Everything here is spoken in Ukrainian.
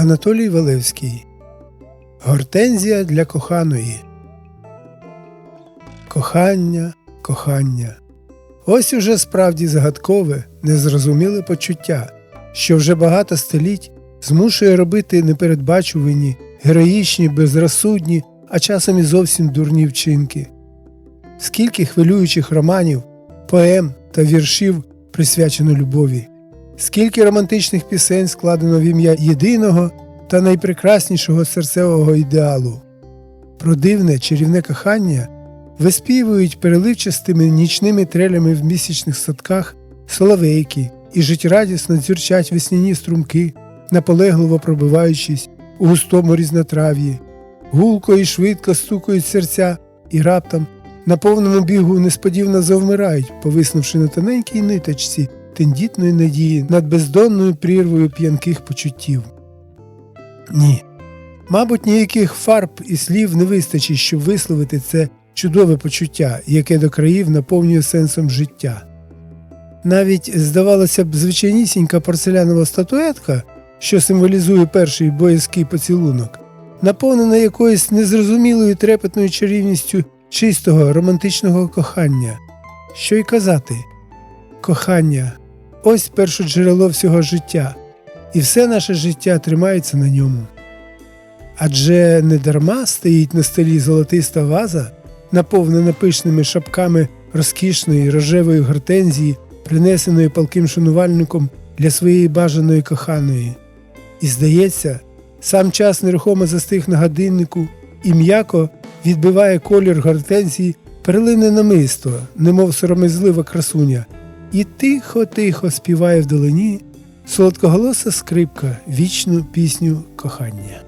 Анатолій Валевський Гортензія для коханої. Кохання, кохання. Ось уже справді загадкове, незрозуміле почуття, що вже багато століть змушує робити непередбачувані, героїчні, безрозсудні, а часом і зовсім дурні вчинки. Скільки хвилюючих романів, поем та віршів присвячено любові, скільки романтичних пісень складено в ім'я єдиного та найпрекраснішого серцевого ідеалу. Про дивне чарівне кохання виспівують переливчастими нічними трелями в місячних садках соловейки і життєрадісно дзюрчать весняні струмки, наполегливо пробиваючись у густому різнотрав'ї, гулко і швидко стукають серця і раптом на повному бігу несподівано завмирають, повиснувши на тоненькій ниточці тендітної надії над бездонною прірвою п'янких почуттів. Ні. Мабуть, ніяких фарб і слів не вистачить, щоб висловити це чудове почуття, яке до країв наповнює сенсом життя. Навіть, здавалося б, звичайнісінька порцелянова статуетка, що символізує перший боязкий поцілунок, наповнена якоюсь незрозумілою трепетною чарівністю чистого романтичного кохання. Що й казати? Кохання ось перше джерело всього життя, і все наше життя тримається на ньому. Адже не дарма стоїть на столі золотиста ваза, наповнена пишними шапками розкішної рожевої гортензії, принесеної палким шанувальником для своєї бажаної коханої. І здається, сам час нерухомо застиг на годиннику і м'яко відбиває колір гортензії перлине намисто, немов соромезлива красуня, і тихо-тихо співає вдалині солодкоголоса скрипка вічну пісню кохання.